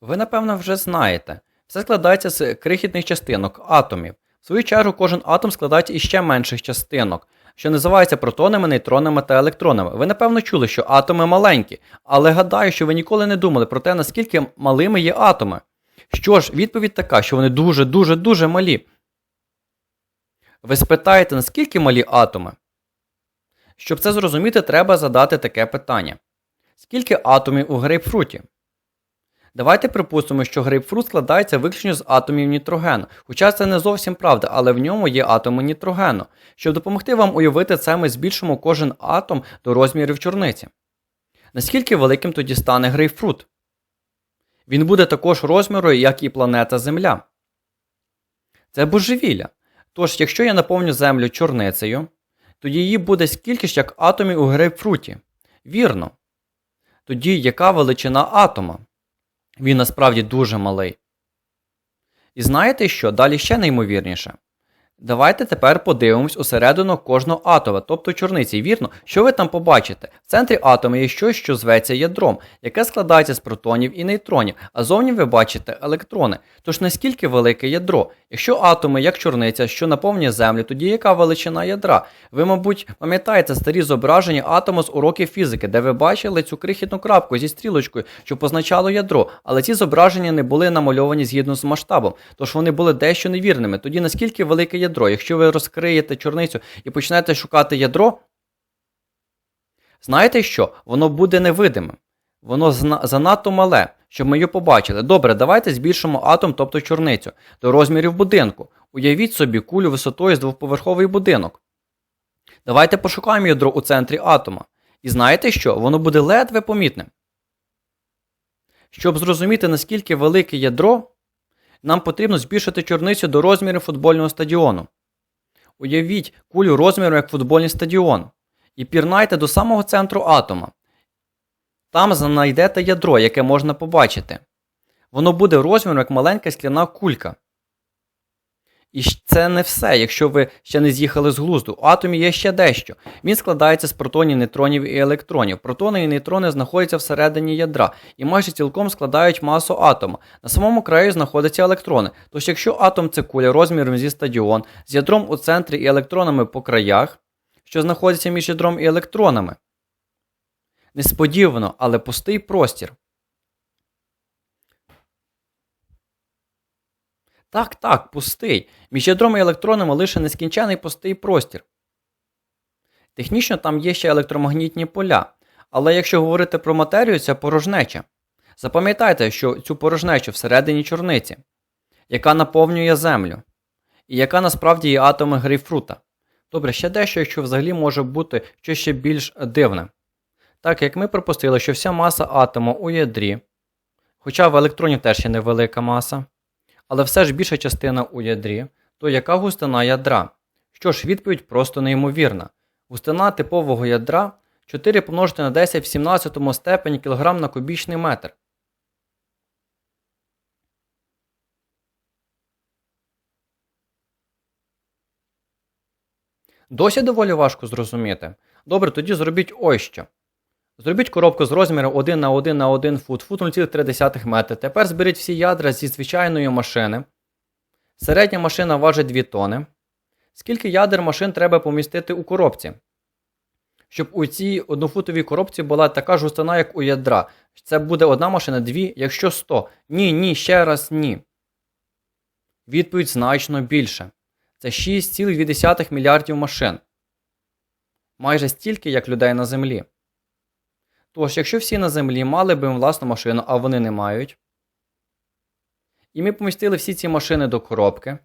Ви, напевно, вже знаєте. Все складається з крихітних частинок, атомів. В свою чергу, кожен атом складається із ще менших частинок, що називаються протонами, нейтронами та електронами. Ви, напевно, чули, що атоми маленькі, але гадаю, що ви ніколи не думали про те, наскільки малими є атоми. Що ж, відповідь така, що вони дуже, дуже, дуже малі. Ви спитаєте, наскільки малі атоми? Щоб це зрозуміти, треба задати таке питання: скільки атомів у грейпфруті? Давайте припустимо, що грейпфрут складається виключно з атомів нітрогену. Хоча це не зовсім правда, але в ньому є атоми нітрогену. Щоб допомогти вам уявити це, ми збільшимо кожен атом до розмірів чорниці. Наскільки великим тоді стане грейпфрут? Він буде також розміру, як і планета Земля. Це божевілля. Тож, якщо я наповню Землю чорницею, тоді її буде скільки ж як атомів у грейпфруті. Вірно. Тоді яка величина атома? Він насправді дуже малий. І знаєте що? Далі ще неймовірніше. Давайте тепер подивимось усередину кожного атома, тобто чорниці. Вірно, що ви там побачите? В центрі атома є щось, що зветься ядром, яке складається з протонів і нейтронів, а зовні ви бачите електрони. Тож наскільки велике ядро? Якщо атоми як чорниця, що наповнює Землю, тоді яка величина ядра? Ви, мабуть, пам'ятаєте старі зображення атому з уроків фізики, де ви бачили цю крихітну крапку зі стрілочкою, що позначало ядро, але ці зображення не були намальовані згідно з масштабом, тож вони були дещо невірними. Тоді наскільки велике ядро? Якщо ви розкриєте чорницю і почнете шукати ядро, знаєте що? Воно буде невидимим. Воно занадто мале, щоб ми його побачили. Добре, давайте збільшимо атом, тобто чорницю, до розмірів будинку. Уявіть собі кулю висотою з двоповерховий будинок. Давайте пошукаємо ядро у центрі атома. І знаєте що? Воно буде ледве помітним. Щоб зрозуміти, наскільки велике ядро, нам потрібно збільшити чорницю до розмірів футбольного стадіону. Уявіть кулю розміру як футбольний стадіон. І пірнайте до самого центру атома. Там знайдете ядро, яке можна побачити. Воно буде розміром як маленька скляна кулька. І це не все, якщо ви ще не з'їхали з глузду. У атомі є ще дещо. Він складається з протонів, нейтронів і електронів. Протони і нейтрони знаходяться всередині ядра і майже цілком складають масу атома. На самому краю знаходяться електрони. Тож, якщо атом це куля розміром зі стадіон, з ядром у центрі і електронами по краях, що знаходяться між ядром і електронами. Несподівано, але пустий простір. Так, так, пустий. Між ядром і електронами лише нескінчений пустий простір. Технічно там є ще електромагнітні поля, але якщо говорити про матерію, це порожнеча. Запам'ятайте, що цю порожнечу всередині чорниці, яка наповнює Землю, і яка насправді є атоми грейпфрута. Добре, ще дещо, якщо взагалі може бути щось ще більш дивне. Так як ми припустили, що вся маса атому у ядрі, хоча в електронів теж є невелика маса, але все ж більша частина у ядрі, то яка густина ядра? Що ж, відповідь просто неймовірна. Густина типового ядра 4 помножити на 10 в 17 степені кілограм на кубічний метр. Досі доволі важко зрозуміти. Добре, тоді зробіть ось що. Зробіть коробку з розміром 1 на 1 на 1 фут, фут 0,3 метри. Тепер зберіть всі ядра зі звичайної машини. Середня машина важить 2 тони. Скільки ядер машин треба помістити у коробці? Щоб у цій однофутовій коробці була така ж густина, як у ядра. Це буде одна машина, дві, якщо 100. Ні, ні, ще раз ні. Відповідь значно більше. Це 6,2 мільярдів машин. Майже стільки, як людей на землі. Тож, якщо всі на землі мали б власну машину, а вони не мають, і ми помістили всі ці машини до коробки,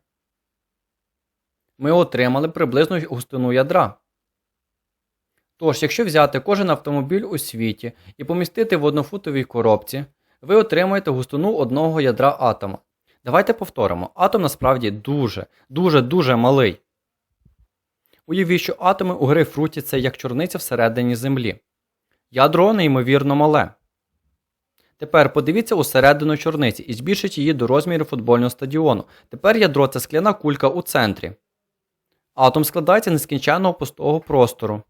ми отримали приблизно густину ядра. Тож, якщо взяти кожен автомобіль у світі і помістити в однофутовій коробці, ви отримаєте густину одного ядра атома. Давайте повторимо: атом насправді дуже, дуже, дуже малий. Уявіть, що атоми у грейпфруті це як чорниця всередині землі. Ядро неймовірно мале. Тепер подивіться усередину чорниці і збільшіть її до розміру футбольного стадіону. Тепер ядро це скляна кулька у центрі. Атом складається нескінченного пустого простору.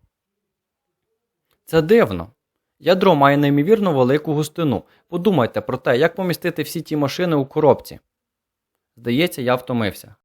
Це дивно. Ядро має неймовірно велику густину. Подумайте про те, як помістити всі ті машини у коробці. Здається, я втомився.